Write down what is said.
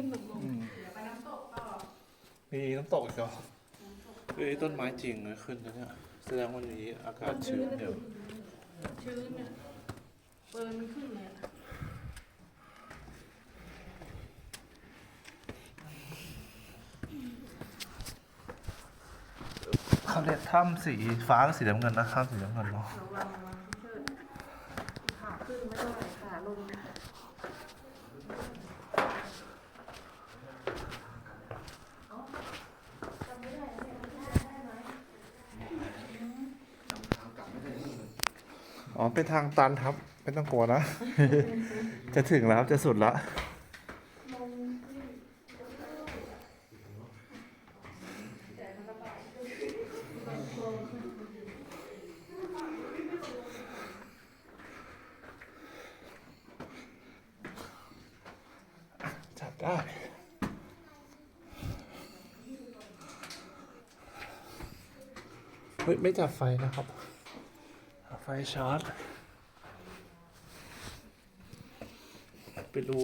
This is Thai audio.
ขึ้นลงลงอืมมีน้ำตกอีกเหรอเฮ้ยต้นไม้จริงเลยขึ้นนะเนี่ยแสดงวันนี้อากาศชื้นเดี๋ยวชื้นเนี่ยเปิดมันขึ้นเลยอะเขาเรียกถ้ำสีฟ้าหรือสีน้ำเงินนะถ้ำสีน้ำเงินเนาะระวังระวังพี่เชิดขาขึ้นไม่เท่าไหร่ขาลง อ๋อเป็นทางตันครับ ไม่ต้องกลัวนะ จะถึงแล้วจะสุดละจับได้เฮ้ยไม่จับไฟนะครับ ไฟช็อตไปดู